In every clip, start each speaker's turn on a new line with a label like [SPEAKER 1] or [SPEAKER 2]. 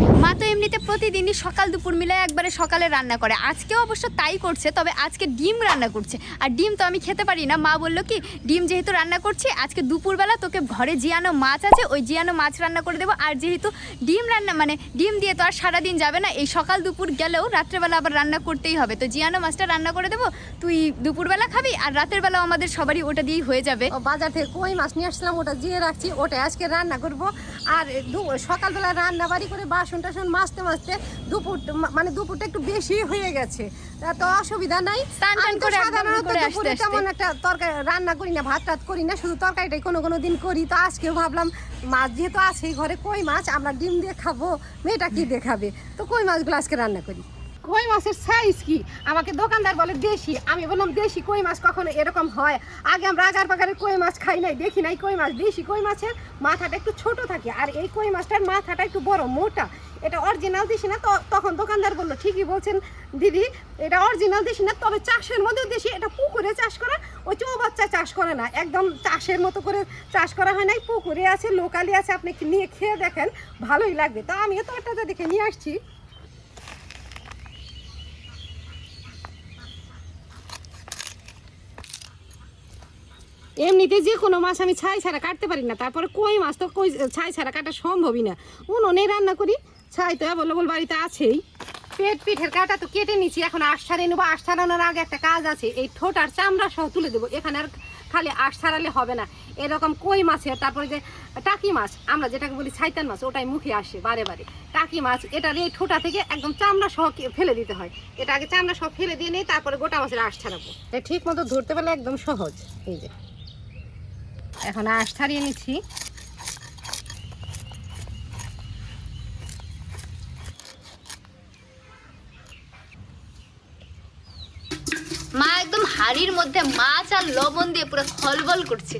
[SPEAKER 1] নাই মা তো এমনিতে প্রতিদিনই সকাল দুপুর মিলে একবারে সকালে রান্না করে। আজকেও অবশ্য তাই করছে, তবে আজকে ডিম রান্না করছে। আর ডিম তো আমি খেতে পারি না। মা বলল কি, ডিম যেহেতু রান্না করছি, আজকে দুপুরবেলা তোকে ঘরে জিয়ানো মাছ আছে, ওই জিয়ানো মাছ রান্না করে দেবো। আর যেহেতু ডিম রান্না মানে ডিম দিয়ে তো আর সারাদিন যাবে না, এই সকাল দুপুর গেলেও রাত্রেবেলা আবার রান্না করতেই হবে। তো জিয়ানো মাছটা রান্না করে দেবো, তুই দুপুরবেলা খাবি, আর রাতের বেলা আমাদের সবারই ওটা দিয়েই হয়ে যাবে।
[SPEAKER 2] বাজার থেকে কই মাছ নিয়ে আসলাম ওটা জিয়ে রাখছি ওটা আজকে রান্না করব। আর সকালবেলা রান্না বাড়ি করে বাসন টাসন মাজতে মাজতে দুপুর মানে দুপুরটা একটু বেশি হয়ে গেছে। তা তো অসুবিধা নাই। আমি তো সাধারণত দুপুরে তেমন একটা তরকারি রান্না করি না ভাত টাত করি না শুধু তরকারিটাই কোনো কোনো দিন করি। তো আজকেও ভাবলাম মাছ যেহেতু আছে ঘরে কই মাছ? আমরা ডিম দিয়ে খাব মেয়েটা কি দিয়ে খাবে? তো কই মাছগুলো আজকে রান্না করি? কই মাছের সাইজ কি? আমাকে দোকানদার বলে দেশি। আমি বললাম দেশি কই মাছ কখনো এরকম হয়? আগে আমরা আগার পাগারের কই মাছ খাই নাই দেখি নাই কই মাছ। দেশি কই মাছের মাথাটা একটু ছোট থাকে আর এই কই মাছটার মাথাটা একটু বড় মোটা। এটা অরিজিনাল দেশি না তখন দোকানদার বলল, ঠিকই বলছেন দিদি, এটা অরিজিনাল দেশি না, তবে চাষের মধ্যেও দেশি এটা পুকুরে চাষ করা, ওই চৌবাচ্চা চাষ করে না, একদম চাষের মতো করে চাষ করা হয় নাই, পুকুরে আছে, লোকালি আছে, আপনি নিয়ে খেয়ে দেখেন, ভালোই লাগবে। তো আমিও তো ওটাতে দেখে নিয়ে আসছি। এমনিতে যে কোনো মাছ আমি ছাই ছাড়া কাটতে পারি না, তারপরে কই মাছ তো কই ছাই ছাড়া কাটা সম্ভবই না। উনুনে রান্না করি ছাই তো অ্যাভেলেবল বাড়িতে আছেই। পেট পিঠের কাটা তো কেটে নিচ্ছি এখন আশ ছাড়িয়ে নেব। আশ ছাড়ানোর আগে একটা কাজ আছে, এই ঠোঁটার চামড়া সহ তুলে দেবো। এখানে আর খালি আশ ছাড়ালে হবে না। এরকম কই মাছের তারপরে যে টাকি মাছ, আমরা যেটাকে বলি ছাইতান মাছ, ওটাই মুখে আসে বারে বারে। টাকি মাছ এটার এই ঠোঁটা থেকে একদম চামড়া সহ ফেলে দিতে হয়। এটা আগে চামড়া সহ ফেলে দিয়ে নেই তারপরে গোটা মাছের আশ ছাড়াবো। ঠিক মতো ধরতে পারলে একদম সহজ। এই যে। এখন আঁশ ছাড়িয়ে নিচ্ছি
[SPEAKER 1] মা একদম হাড়ির মধ্যে মাছ আর লবণ দিয়ে পুরো খলবল করছে।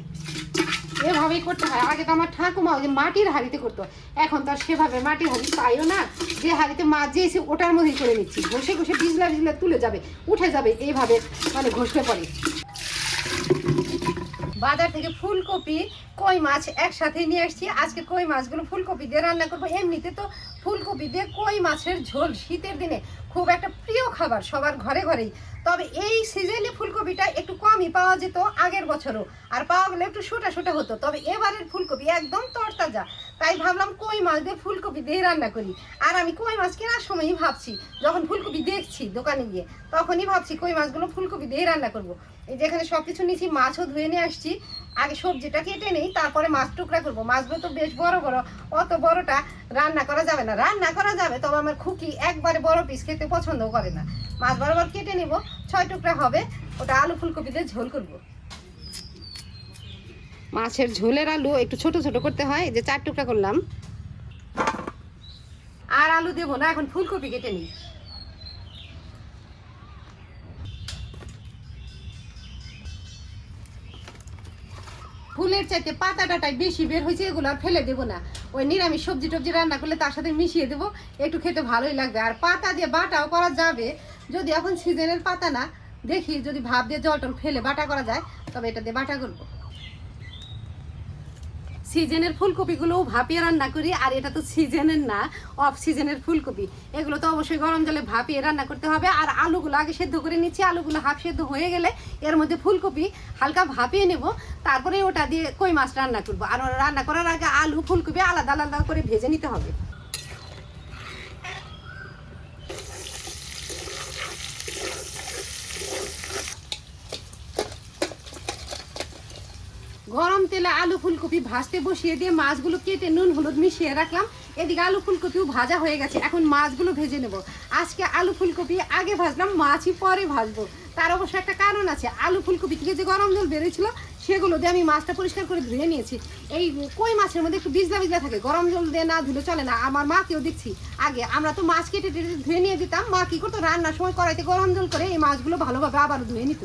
[SPEAKER 2] এভাবেই করতে হয়। আগে তো আমার ঠাকুমা ওই যে মাটির হাড়িতে করতো। এখন তো আর সেভাবে মাটির হাড়ি পাইও না। যে হাড়িতে মাছ যে এসে ওটার মধ্যেই করে নিচ্ছি। ঘষে ঘষে বিজলা বিজলা তুলে যাবে, উঠে যাবে। এইভাবে মানে ঘষতে পরে। বাজার থেকে ফুলকপি, কই মাছ একসাথে নিয়ে আসছি। আজকে কই মাছগুলো ফুলকপি দিয়ে রান্না করব। এমনিতে তো ফুলকপি দিয়ে কই মাছের ঝোল শীতের দিনে খুব একটা প্রিয় খাবার সবার ঘরে ঘরেই। তবে এই সিজনে ফুলকপিটা একটু কমই পাওয়া যেত আগের বছরও। আর পাওয়া গেলে একটু সোটা সোটা হতো। তবে এবারের ফুলকপি একদম তরতাজা। তাই ভাবলাম কই মাছ দিয়ে ফুলকপি দিয়ে রান্না করি। আর আমি কই মাছ কেনার সময়ই ভাবছি, যখন ফুলকপি দেখছি দোকানে গিয়ে, তখনই ভাবছি কই মাছগুলো ফুলকপি দিয়ে রান্না করব। এই যেখানে সব কিছু নিয়েছি, মাছও ধুয়ে নিয়ে আসছি। আগে সবজিটা কেটে নেই, তারপরে মাছ টুকরা করব। মাছগুলো তো বেশ বড় বড়, অত বড়টা রান্না করা যাবে না। রান্না করা যাবে, তবে আমার খুকি একবারে বড় পিস খেতে পছন্দও করে না। মাছ বরাবর কেটে নিব, ছয় টুকরা হবে, ওটা আলু ফুলকপি দিয়ে ঝোল করব। মাছের ঝোলের আলু একটু ছোট ছোট করতে হয়, যে চার টুকরা করলাম। আর আলু দেবো না, এখন ফুলকপি কেটে নিই। ফুলের চাইতে পাতা টাটায় বেশি বের হয়েছে, এগুলো আর ফেলে দেবো না। ওই নিরামিষ সবজি টবজি রান্না করলে তার সাথে মিশিয়ে দেবো, একটু খেতে ভালোই লাগবে। আর পাতা দিয়ে বাটাও করা যাবে, যদি এখন সিজনের পাতা না, দেখি যদি ভাব দিয়ে জল টল ফেলে বাটা করা যায়, তবে এটা দিয়ে বাটা করব। সিজনের ফুলকপিগুলোও ভাপিয়ে রান্না করি, আর এটা তো সিজনের না অফ সিজনের ফুলকপি। এগুলো তো অবশ্যই গরম জলে ভাপিয়ে রান্না করতে হবে, আর আলুগুলো আগে সেদ্ধ করে নিচ্ছি। আলুগুলো হাফ সেদ্ধ হয়ে গেলে এর মধ্যে ফুলকপি হালকা ভাপিয়ে নেব, তারপরে ওটা দিয়ে কই মাছ রান্না করব। আর রান্না করার আগে আলু, ফুলকপি আলাদা আলাদা করে ভেজে নিতে হবে। গরম তেলে আলু ফুলকপি ভাজতে বসিয়ে দিয়ে মাছগুলো কেটে নুন, হলুদ মিশিয়ে রাখলাম। এদিকে আলু ফুলকপিও ভাজা হয়ে গেছে। এখন মাছগুলো ভেজে নেব। আজকে আলু ফুলকপি আগে ভাজলাম, মাছই পরে ভাজবো। তার অবশ্য একটা কারণ আছে। আলু ফুলকপি থেকে যে গরম জল বেরোয়েছিল সেগুলো দিয়ে আমি মাছটা পরিষ্কার করে ধুয়ে নিয়েছি। এই কই মাছের মধ্যে একটু বিজলা বিজলা থাকে, গরম জল দিয়ে না ধুলে চলে না। আমার মাকেও দেখছি। আগে আমরা তো মাছ কেটে ধুয়ে নিয়ে দিতাম, মা কি করতো? রান্নার সময় কড়াইতে গরম জল করে এই মাছগুলো ভালোভাবে আবার ধুয়ে নিত।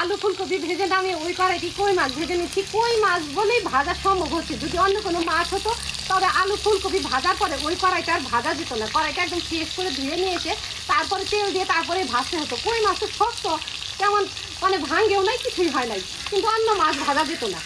[SPEAKER 2] আলু ফুলকপি ভেজে নামে ওই কড়াইটি কই মাছ ভেজে নিচ্ছি। কই মাছ বলেই ভাজা সম্ভব হচ্ছে। যদি অন্য কোনো মাছ হতো, তবে আলু ফুলকপি ভাজার পরে ওই কড়াইটা আর ভাজা যেত না। কড়াইটা একদম ফ্রেশ করে ধুয়ে নিয়েছে, তারপরে তেল দিয়ে তারপরে ভাজতে হতো। কই মাছ তো শক্ত, তেমন মানে ভাঙ্গেও নাই, কিছুই হয় নাই। কিন্তু অন্য মাছ ভাজা যেত না।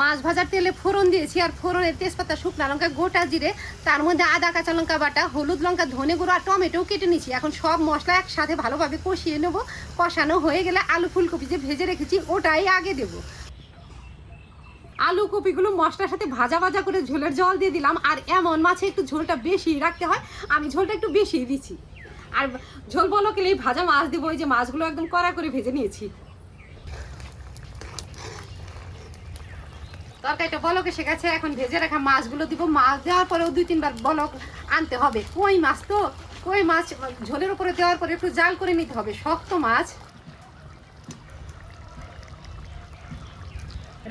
[SPEAKER 2] মাছ ভাজার তেলে ফোড়ন দিয়েছি আর ফোড়নের তেজপাতা, শুকনো লঙ্কা, গোটা জিরে, তার মধ্যে আদা, কাঁচা লঙ্কা বাটা, হলুদ লঙ্কা, ধনে গুঁড়ো আর টমেটোও কেটে নিয়েছি। এখন সব মশলা একসাথে ভালোভাবে কষিয়ে নেব। কষানো হয়ে গেলে আলু ফুলকপি যে ভেজে রেখেছি, ওটাই আগে দেবো। আলু কপিগুলো মশলার সাথে ভাজা ভাজা করে ঝোলের জল দিয়ে দিলাম। আর এমন মাছে একটু ঝোলটা বেশি রাখতে হয়, আমি ঝোলটা একটু বেশি দিচ্ছি। আর ঝোল বলো গেলে এই ভাজা মাছ দেবো, ওই যে মাছগুলো একদম কড়া করে ভেজে নিয়েছি। তরকারিটা বলকে গেছে, এখন ভেজে রাখা মাছগুলো দিব। মাছ দেওয়ার পরেও দুই তিনবার বলক আনতে হবে। কই মাছ তো? কই মাছ? ঝোলের উপরে দেওয়ার পরে একটু জাল করে নিতে হবে। শক্ত মাছ।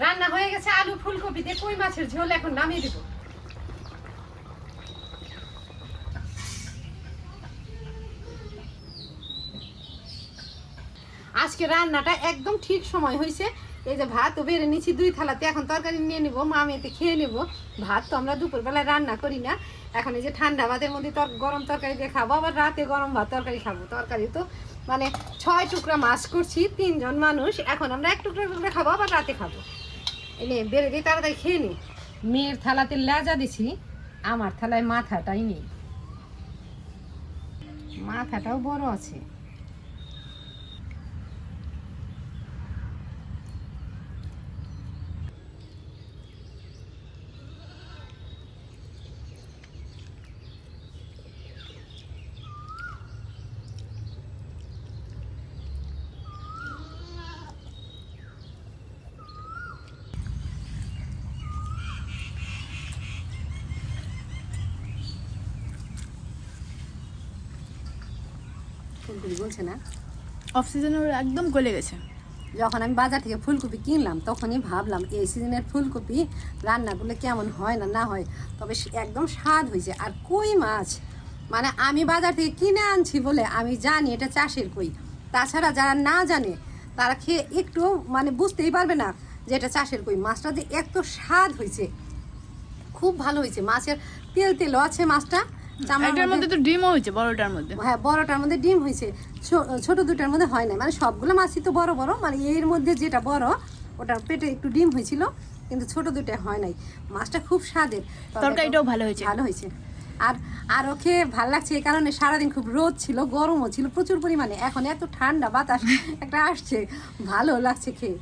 [SPEAKER 2] রান্না হয়ে গেছে আলু ফুলকপি দিয়ে। কই মাছের ঝোল? এখন নামিয়ে দিব। আজকে রান্নাটা একদম ঠিক সময় হয়েছে। এই যে ভাত বেড়ে নিচ্ছি দুই থালাতে এখন তরকারি নিয়ে নেব মামেতে খেয়ে নেব। ভাত তো আমরা দুপুরবেলায় রান্না করি না। এখন এই যে ঠান্ডা ভাতের মধ্যে তর গরম তরকারি দিয়ে খাব, আবার রাতে গরম ভাত তরকারি খাব। তরকারি তো মানে ছয় টুকরা মাছ করছি, তিনজন মানুষ। এখন আমরা এক টুকরা টুকরা খাব, আবার রাতে খাব। এনে বেড়ে দিয়ে তাড়াতাড়ি খেয়ে নি। মেয়ের থালাতে লেজা দিছি, আমার থালায় মাথাটাই নেই। মাথাটাও বড় আছে। ফুলকপি বলছে না?
[SPEAKER 1] অফ সিজনে একদম গলে গেছে।
[SPEAKER 2] যখন আমি বাজার থেকে ফুলকপি কিনলাম তখনই ভাবলাম এই সিজনের ফুলকপি রান্নাগুলো কেমন হয় না না হয় তবে একদম স্বাদ হয়েছে। আর কই মাছ? মানে আমি বাজার থেকে কিনে আনছি বলে আমি জানি এটা চাষের কই। তাছাড়া যারা না জানে তারা খেয়ে একটু মানে বুঝতেই পারবে না যে এটা চাষের কই। মাছটা যে এত স্বাদ হয়েছে। খুব ভালো হয়েছে। মাছের তেল তেলও আছে মাছটা।
[SPEAKER 1] এটার মধ্যে তো ডিমও হয়েছে বড়টার মধ্যে।
[SPEAKER 2] হ্যাঁ বড়টার মধ্যে ডিম হয়েছে। ছোট দুটার মধ্যে হয় না মানে সবগুলো মাছই তো বড় বড় মানে এর মধ্যে যেটা বড় ওটার পেটে একটু ডিম হয়েছিল কিন্তু ছোট দুটা হয় নাই। মাছটা খুব স্বাদের।
[SPEAKER 1] তরকারিটাও ভালো হয়েছে।
[SPEAKER 2] ভালো হয়েছে। আর আরও খেয়ে ভালো লাগছে এই কারণে সারাদিন খুব রোদ ছিল গরমও ছিল প্রচুর পরিমাণে। এখন এত ঠান্ডা বাতাস একটা আসছে। ভালো লাগছে খেয়ে।